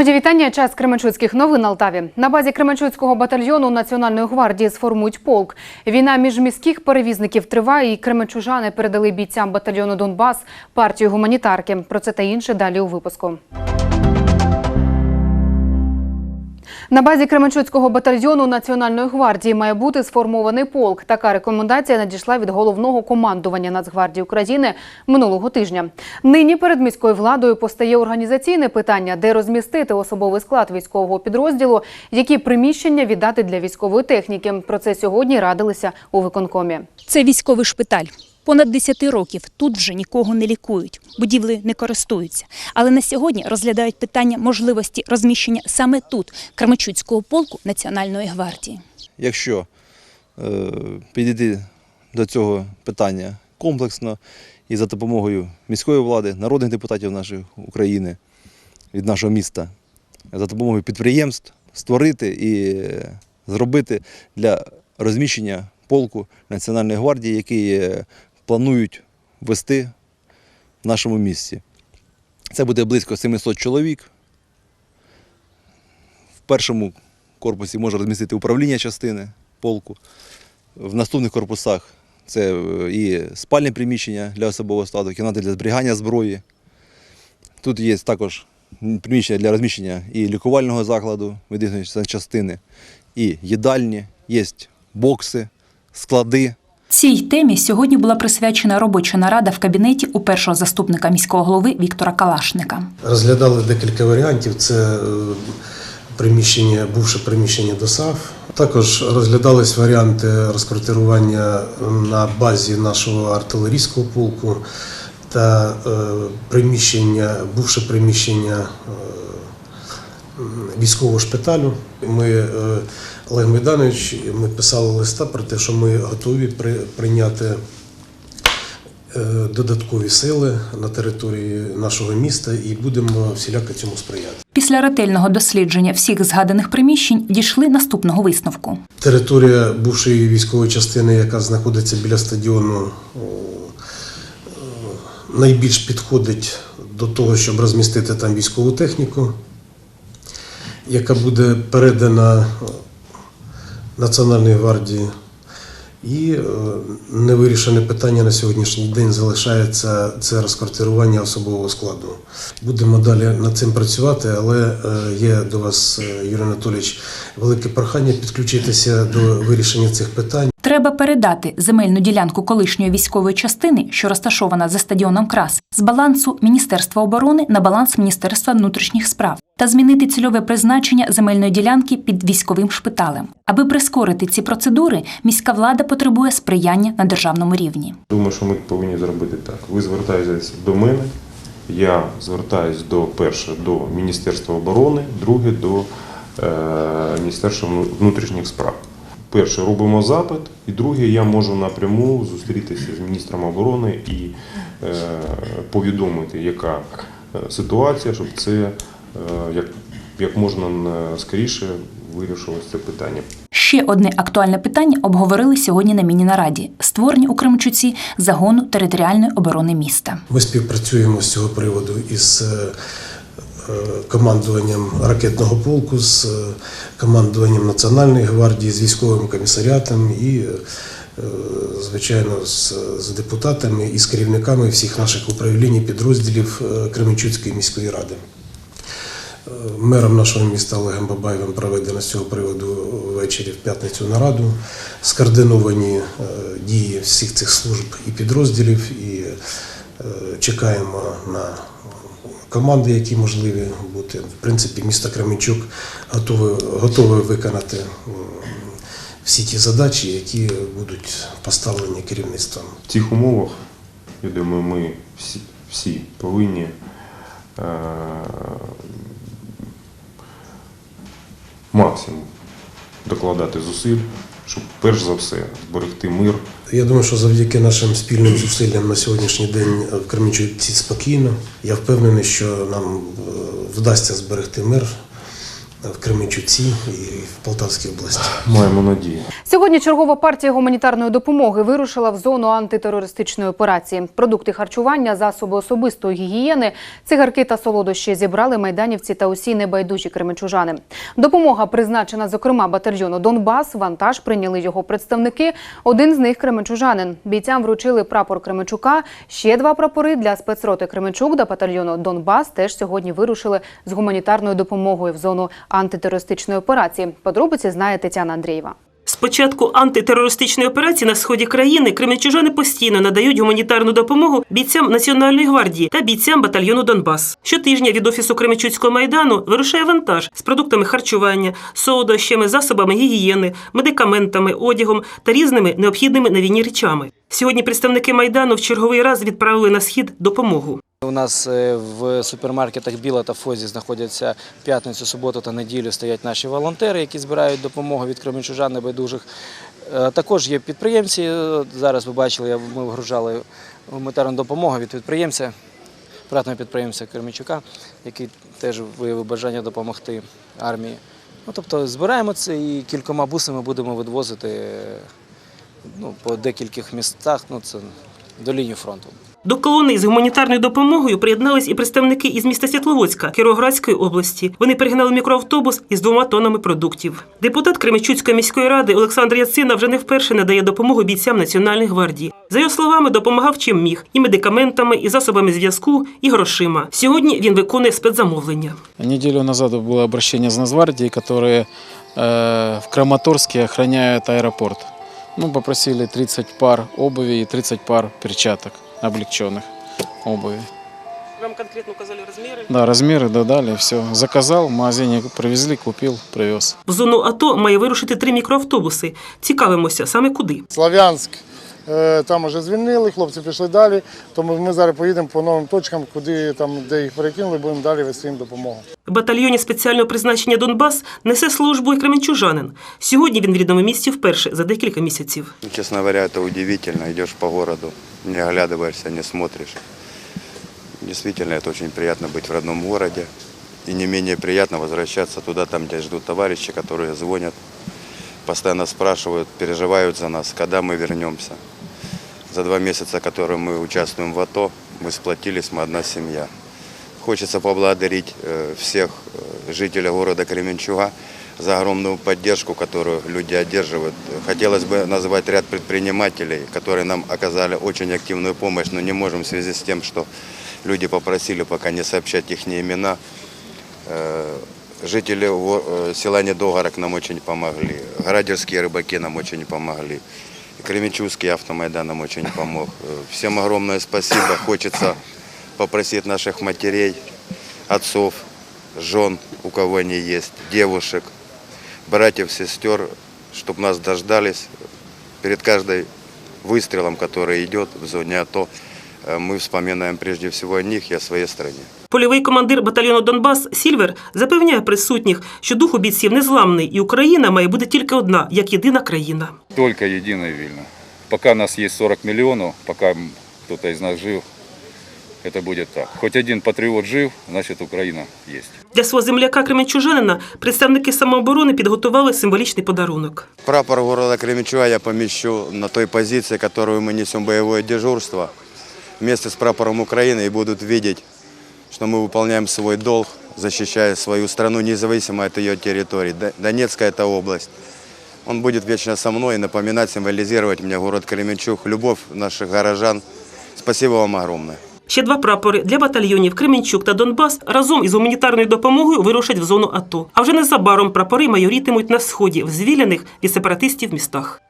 Мої вітання. Час Кременчуцьких новин Алтаві. На базі Кременчуцького батальйону Національної гвардії сформують полк. Війна між міських перевізників триває, і кременчужани передали бійцям батальйону Донбас партію гуманітарки. Про це та інше далі у випуску. На базі Кременчуцького батальйону Національної гвардії має бути сформований полк. Така рекомендація надійшла від головного командування Нацгвардії України минулого тижня. Нині перед міською владою постає організаційне питання, де розмістити особовий склад військового підрозділу, які приміщення віддати для військової техніки. Про це сьогодні радилися у виконкомі. Це військовий шпиталь. Понад 10 років тут вже нікого не лікують, будівли не користуються. Але на сьогодні розглядають питання можливості розміщення саме тут Кременчуцького полку Національної гвардії. якщо е, підійти до цього питання комплексно і за допомогою міської влади, народних депутатів нашої України, від нашого міста, за допомогою підприємств створити і е, зробити для розміщення полку Національної гвардії, який планують ввести в нашому місті. Це буде близько 700 чоловік. В першому корпусі може розмістити управління частини полку. В наступних корпусах це е, і спальні приміщення для особового складу, кімнати для зберігання зброї. Тут є також приміщення для розміщення і лікувального закладу медичної частини, і їдальні, є бокси, склади. Цій темі сьогодні була присвячена робоча нарада в кабінеті у першого заступника міського голови Віктора Калашника. Розглядали декілька варіантів. Це е, приміщення, бувше приміщення ДОСАВ. Також розглядались варіанти розквартирування на базі нашого артилерійського полку та е, приміщення, бувше приміщення е, військового шпиталю. Ми, е, Олег Майданович, ми писали листа про те, що ми готові при- прийняти е, додаткові сили на території нашого міста і будемо всіляко цьому сприяти. Після ретельного дослідження всіх згаданих приміщень дійшли наступного висновку. Територія бувшої військової частини, яка знаходиться біля стадіону, е, найбільш підходить до того, щоб розмістити там військову техніку, яка буде передана е, Національній гвардії. І е, невирішене питання на сьогоднішній день залишається це розквартирування особового складу. Будемо далі над цим працювати, але е, є до вас, Юрій Анатолійович, велике прохання підключитися до вирішення цих питань. Треба передати земельну ділянку колишньої військової частини, що розташована за стадіоном Крас, з балансу Міністерства оборони на баланс Міністерства внутрішніх справ та змінити цільове призначення земельної ділянки під військовим шпиталем. Аби прискорити ці процедури, міська влада потребує сприяння на державному рівні. Думаю, що ми повинні зробити так. Ви звертаєтесь до мене, я звертаюсь до перше до Міністерства оборони, друге до е, Міністерства внутрішніх справ. Перше робимо запит, і друге, я можу напряму зустрітися з міністром оборони і е, повідомити, яка е, ситуація, щоб це як, як можна е, скоріше вирішилось це питання. Ще одне актуальне питання обговорили сьогодні на міні-нараді – створення у Кременчуці загону територіальної оборони міста. Ми співпрацюємо з цього приводу із е, е, командуванням ракетного полку, з е, командуванням Національної гвардії, з військовим комісаріатом і, е, звичайно, з, з депутатами і з керівниками всіх наших управлінь і підрозділів е, Кременчуцької міської ради. Е, Мером нашого міста Олегом Бабаєвим проведено з цього приводу ввечері в п'ятницю нараду. Скоординовані е, дії всіх цих служб і підрозділів, і е, чекаємо на команди, які можливі бути. В принципі, місто Кременчук готове, готове виконати всі ті задачі, які будуть поставлені керівництвом. В цих умовах, я думаю, ми всі, всі повинні максимум докладати зусиль, щоб перш за все зберегти мир Я думаю, що завдяки нашим спільним зусиллям на сьогоднішній день в Кремінчуці спокійно. Я впевнений, що нам е, вдасться зберегти мир в Кременчуці і в Полтавській області. Маємо надію. Сьогодні чергова партія гуманітарної допомоги вирушила в зону антитерористичної операції. Продукти харчування, засоби особистої гігієни, цигарки та солодощі зібрали майданівці та усі небайдужі кременчужани. Допомога призначена, зокрема, батальйону Донбас. Вантаж прийняли його представники. Один з них кременчужанин. Бійцям вручили прапор Кременчука. Ще два прапори для спецроти Кременчук та батальйону Донбас теж сьогодні вирушили з гуманітарною допомогою в зону антитерористичної операції. Подробиці знає Тетяна Андрієва. З початку антитерористичної операції на сході країни кременчужани постійно надають гуманітарну допомогу бійцям Національної гвардії та бійцям батальйону Донбас. Щотижня від офісу Кременчуцького майдану вирушає вантаж з продуктами харчування, солодощами, засобами гігієни, медикаментами, одягом та різними необхідними на війні речами. Сьогодні представники майдану в черговий раз відправили на схід допомогу. У нас е, в супермаркетах Біла та Фозі знаходяться п'ятницю, суботу та неділю стоять наші волонтери, які збирають допомогу від кременчужан небайдужих. Е, Також є підприємці. е, Зараз ви бачили, ми вгружали гуманітарну допомогу від підприємця, приватного підприємця Кременчука, який теж виявив бажання допомогти армії. Ну, тобто збираємо це і кількома бусами будемо відвозити ну, по декількох містах, ну, це до лінії фронту. До колони з гуманітарною допомогою приєднались і представники із міста Світловодська Кіровоградської області. Вони перегнали мікроавтобус із двома тоннами продуктів. Депутат Кременчуцької міської ради Олександр Яцина вже не вперше надає допомогу бійцям Національної гвардії. За його словами, допомагав чим міг і медикаментами, і засобами зв'язку, і грошима. Сьогодні він виконує спецзамовлення. Неделю назад было обращение из Нацгвардии, которые э, в Краматорске охраняют аэропорт. Ну, попросили 30 пар обуви и 30 пар перчаток облегченных обуви. Вам конкретно указали розміри. Да, размеры додали, все. Заказал, в магазине привезли, купил, привез. В зону АТО має вирушити три мікроавтобуси. Цікавимося саме куди. Слов'янськ е, там вже звільнили, хлопці пішли далі. Тому ми зараз поїдемо по новим точкам, куди там, де їх перекинули, будемо далі вести їм допомогу. В батальйоні спеціального призначення Донбас несе службу і кременчужанин. Сьогодні він в рідному місці вперше за декілька місяців. Ну, Честно говоря, это удивительно. Идешь по городу, не оглядываешься, не смотришь. Действительно, это очень приятно быть в родном городе. И не менее приятно возвращаться туда, там, где ждут товарищи, которые звонят, постоянно спрашивают, переживают за нас, когда мы вернемся. За два месяца, которые мы участвуем в АТО, мы сплотились, мы одна семья. Хочется поблагодарить э, всех э, жителей города Кременчуга за огромную поддержку, которую люди одерживают. Хотелось бы назвать ряд предпринимателей, которые нам оказали очень активную помощь, но не можем в связи с тем, что люди попросили пока не сообщать их имена. Э, Жители э, села Недогорок нам очень помогли, Градерские рыбаки нам очень помогли, Кременчугский автомайдан нам очень помог. Э, Всем огромное спасибо. Хочется попросить наших матерей, отцов, жен, у кого они есть, девушек, братьев, сестер, чтобы нас дождались перед каждой выстрелом, который идет в зоне АТО. э, Мы вспоминаем прежде всего о них и о своей стране. Польовий командир батальйону Донбас Сільвер запевняє присутніх, що дух у бійців незламний, і Україна має бути тільки одна, як єдина країна. Только единая Вильна. Пока нас есть 40 миллионов, пока кто-то из нас жив, это будет так. Хоть один патриот жив, значит Украина есть. Для свого земляка Кременчужанина представники самооборони підготували символічний подарунок. Прапор города Кременчуга я помещу на той позиции, которую мы несем боевое дежурство, вместе с прапором Украины и будут видеть, что мы выполняем свой долг, защищая свою страну, независимо от ее территории. Д- Донецкая это область. Он будет вечно со мной и напоминать, символизировать мне город Кременчуг, любовь наших горожан. Спасибо вам огромное. Ще два прапори для батальйонів Кременчук та Донбас разом із гуманітарною допомогою вирушать в зону АТО. А вже незабаром прапори майорітимуть на сході в звільнених від сепаратистів містах.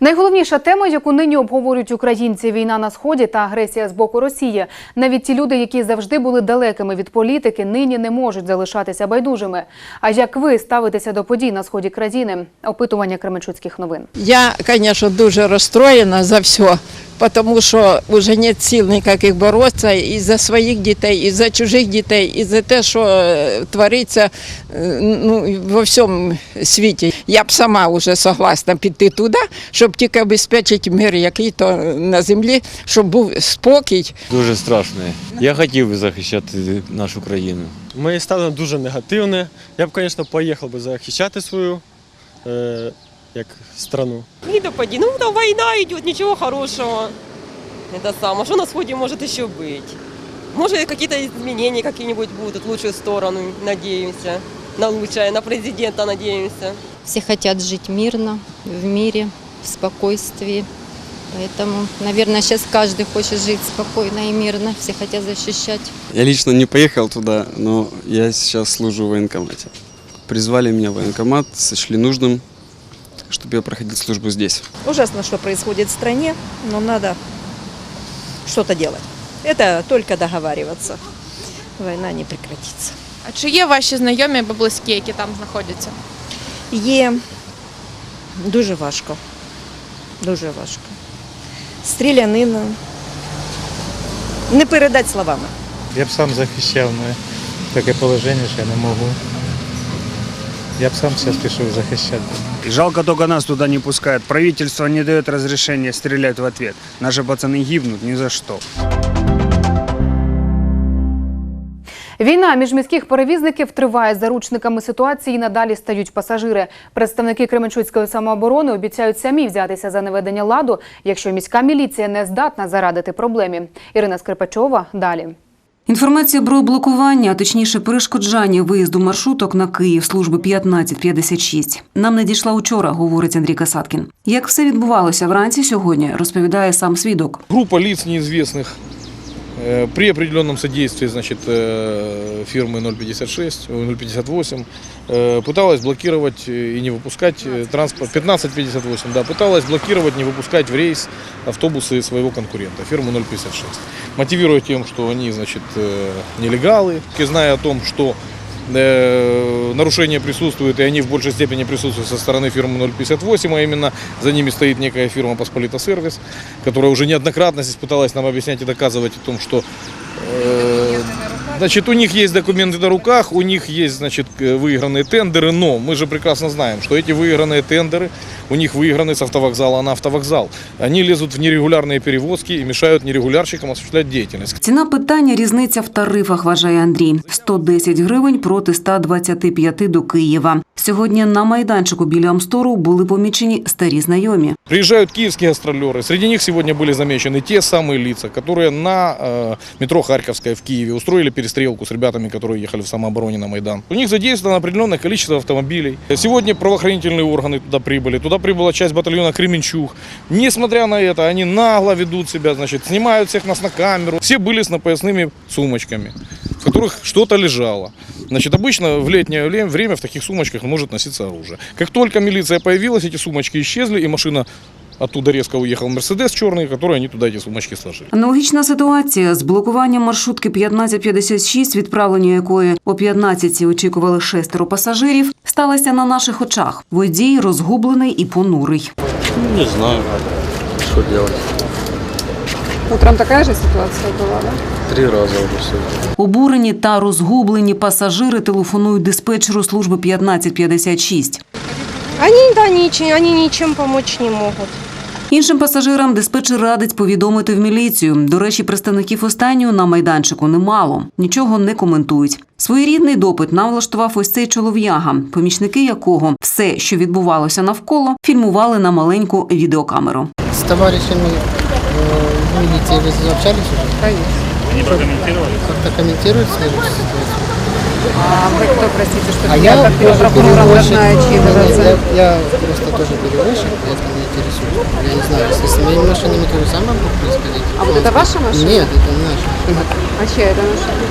Найголовніша тема, яку нині обговорюють українці, війна на сході та агресія з боку Росії. Навіть ті люди, які завжди були далекими від політики, нині не можуть залишатися байдужими. А як ви ставитеся до подій на сході країни? Опитування Кременчуцьких новин. Я, звісно, дуже розстроєна за все, потому что уже нет сил никаких бороться и за своих детей, и за чужих дітей, і за те, що е, твориться е, ну, во всьому світі. Я б сама вже согласна піти туди, щоб тільки обезпечити мир, який то на землі, щоб був спокій. Дуже страшно. Я хотів би захищати нашу країну. Моє ставлення дуже негативне. Я б, звісно, поїхав би захищати свою як страну. И да поди, ну там война идет, ничего хорошего. Это самое, что на сходе может еще быть? Может какие-то изменения какие-нибудь будут в лучшую сторону, надеемся. На лучшее, на президента надеемся. Все хотят жить мирно, в мире, в спокойствии. Поэтому, наверное, сейчас каждый хочет жить спокойно и мирно. Все хотят защищать. Я лично не поехал туда, но я сейчас служу в военкомате. Призвали меня в военкомат, сочли нужным, чтобы я проходил службу здесь. Ужасно, что происходит в стране, но надо что-то делать. Это только договариваться. Война не прекратится. А чи є ваші знайомі або близькі, які там знаходяться? Є дуже важко. Дуже важко. Стрілянина. Не передати словами. Я б сам захищав, але таке положення, що я не можу. Я б сам зараз пішов захищати. Жалко только нас туда не пускают. Правительство не дает разрешения стрелять в ответ. Наши пацаны гибнут ни за что. Війна між міських перевізників триває. Заручниками ситуації надалі стають пасажири. Представники Кременчуцької самооборони обіцяють самі взятися за наведення ладу, якщо міська міліція не здатна зарадити проблемі. Ірина Скрипачова далі. Інформація про блокування, а точніше перешкоджання виїзду маршруток на Київ служби 1556 нам надійшла учора, говорить Андрій Касаткін. Як все відбувалося вранці сьогодні, розповідає сам свідок. Группа лиц неизвестных э, при определенном содействии значит, э, фирмы 056, ой, 058 э, пыталась блокировать э, и не выпускать э, транспорт, 1558, да, пыталась блокировать, не выпускать в рейс автобусы своего конкурента, фирму 056. Мотивируя тем, что они, значит, э, нелегалы, и зная о том, что э, нарушения присутствуют, и они в большей степени присутствуют со стороны фирмы 058, а именно за ними стоит некая фирма Посполита Сервис, которая уже неоднократно здесь пыталась нам объяснять и доказывать о том, что э, Значит, у них есть документы на руках, у них есть, значит, э, выигранные тендеры, но мы же прекрасно знаем, что эти выигранные тендеры у них выиграны с автовокзала на автовокзал. Они лезут в нерегулярные перевозки и мешают нерегулярщикам осуществлять деятельность. Ціна питання різниця в тарифах, вважає Андрій. 110 гривень проти 125 до Києва. Сьогодні на майданчику біля Амстору були помічені старі знайомі. Приезжают киевские гастролеры. Среди них сегодня были замечены те самые лица, которые на э, метро Харьковская в Киеве устроили перестрелку с ребятами, которые ехали в самообороне на Майдан. У них задействовано определенное количество автомобилей. Сегодня правоохранительные органы туда прибыли. Туда прибыла часть батальона Кременчуг. Несмотря на это, они нагло ведут себя, значит, снимают всех нас на камеру. Все были с напоясными сумочками, в которых что-то лежало. Значит, обычно в летнее ле- время в таких сумочках может носиться оружие. Как только милиция появилась, эти сумочки исчезли, и машина оттуда резко уехал Мерседес черный, который они туда эти сумочки сложили. Аналогічна ситуація з блокуванням маршрутки 1556, відправлення якої о 15 очікували шестеро пасажирів, сталася на наших очах. Водій розгублений і понурий. Не знаю, что делать. Утром така ж ситуація була, да? Три раза уже сегодня. Обурені та розгублені пасажири телефонують диспетчеру служби 1556. Они, да, ничем, они ничем помочь не могут. Іншим пасажирам диспетчер радить повідомити в міліцію. До речі, представників останнього на майданчику немало. Нічого не коментують. Своєрідний допит нам влаштував ось цей чолов'яга, помічники якого все, що відбувалося навколо, фільмували на маленьку відеокамеру. З товаришами в міліції ви общались уже? Конечно. Они прокомментировали? Как-то комментируют свою ситуацию? А ви хто, простите, що А я тоже перевозчик. Я, я просто тоже перевозчик, поэтому интересуюсь. Я не знаю, если с моими машинами то же самое будет происходить. А вот это ваша машина? Нет, это наша. А чия це машина?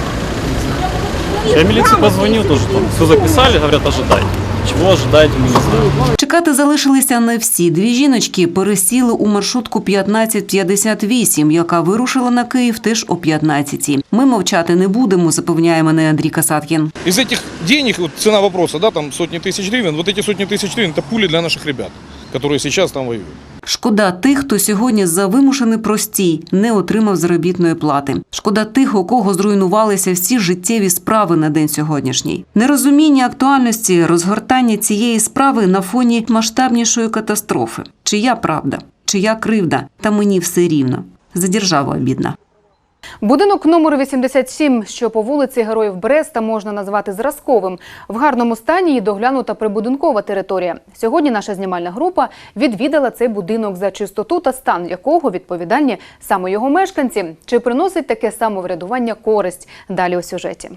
Я милиции позвонил тоже, там все записали, говорят, ожидай. Чего ожидать, мы не знаем. Чекати залишилися не всі. Дві жіночки пересіли у маршрутку 1558, яка вирушила на Київ теж о 15 Ми мовчати не будемо, запевняє мене Андрій Касаткін. Из этих денег, вот цена вопроса, да, там сотни тысяч гривен, вот эти сотни тысяч гривен, это пули для наших ребят. которые сейчас там воюют. Шкода тих, хто сьогодні за вимушений простій не отримав заробітної плати. Шкода тих, у кого зруйнувалися всі життєві справи на день сьогоднішній. Нерозуміння актуальності розгортання цієї справи на фоні масштабнішої катастрофи. Чия правда, чия кривда, та мені все рівно. За державу обідна. Будинок номер 87, що по вулиці Героїв Бреста можна назвати зразковим. В гарному стані і доглянута прибудинкова територія. Сьогодні наша знімальна група відвідала цей будинок за чистоту та стан якого відповідальні саме його мешканці. Чи приносить таке самоврядування користь? Далі у сюжеті.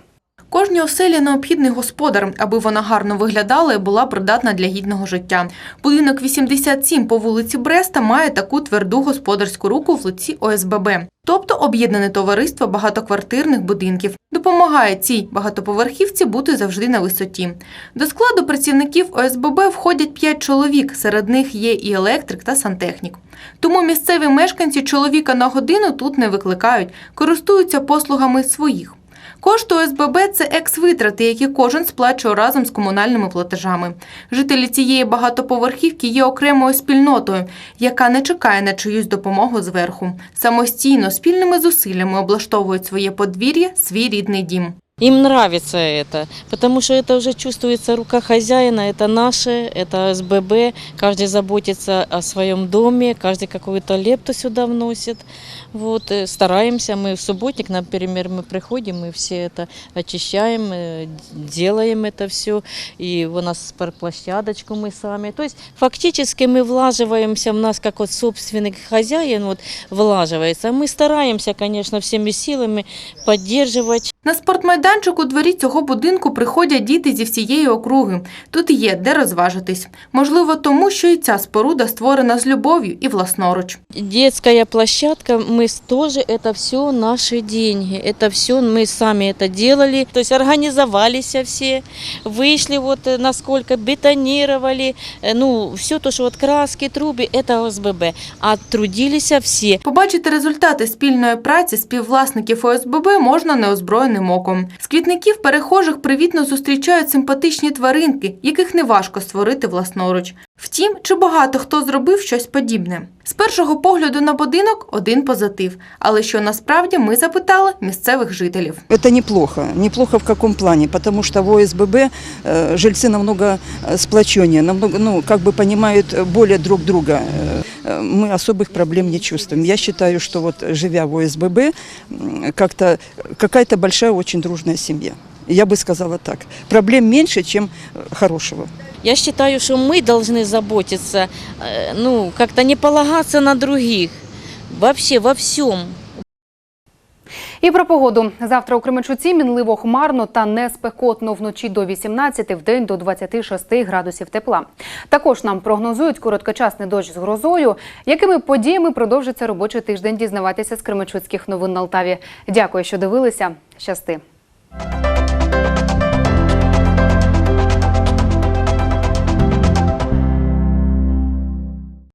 Кожній оселі необхідний господар, аби вона гарно виглядала і була придатна для гідного життя. Будинок 87 по вулиці Бреста має таку тверду господарську руку в лиці ОСББ, тобто об'єднане товариство багатоквартирних будинків. Допомагає цій багатоповерхівці бути завжди на висоті. До складу працівників ОСББ входять 5 чоловік, серед них є і електрик та сантехнік. Тому місцеві мешканці чоловіка на годину тут не викликають, користуються послугами своїх. Кошти ОСББ – це екс-витрати, які кожен сплачує разом з комунальними платежами. Жителі цієї багатоповерхівки є окремою спільнотою, яка не чекає на чиюсь допомогу зверху. Самостійно, спільними зусиллями облаштовують своє подвір'я, свій рідний дім. Им нравится это, потому что это уже чувствуется рука хозяина, это наше, это СББ, каждый заботится о своем доме, каждый какую-то лепту сюда вносит. Вот, э, стараемся, мы в субботник, например, мы приходим, мы все это очищаем, э, делаем это все, и у нас площадочку мы сами. То есть фактически мы влаживаемся в нас, как вот собственный хозяин вот влаживается. Мы стараемся, конечно, всеми силами поддерживать На спортмайданчик у дворі цього будинку приходять діти зі всієї округи. Тут є де розважитись. Можливо, тому що і ця споруда створена з любов'ю і власноруч. Детская площадка, мы с- тоже, это все наши деньги, это все мы сами это делали, то есть организовались все, вышли вот э, насколько, бетонировали, э, ну, все то, что вот краски, трубы, это ОСББ, а трудились все. Побачити результати спільної праці співвласників ОСББ можна неозброєним оком. З квітників перехожих привітно зустрічають симпатичні тваринки, яких неважко створити власноруч. Втім, чи багато хто зробив щось подібне? З першого погляду на будинок один позитив, але що насправді ми запитали місцевих жителів. Это неплохо. Неплохо в каком плане? Потому что в ОСББ э, жильцы намного э, сплоченнее, намного, ну, как бы понимают более друг друга. Э, э, Мы особых проблем не чувствуем. Я считаю, что вот живя в ОСББ, м, как-то какая-то большая очень дружная семья. Я бы сказала так. Проблем меньше, чем э, хорошего. Я считаю, что мы должны заботиться, э, ну, как-то не полагаться на других, вообще во всем. І про погоду. Завтра у Кременчуці мінливо хмарно та не спекотно вночі до 18, в день до 26 градусів тепла. Також нам прогнозують короткочасний дощ з грозою. Якими подіями продовжиться робочий тиждень? Дізнаватися з Кременчуцьких новин на Алтаві. Дякую, що дивилися. Щасти.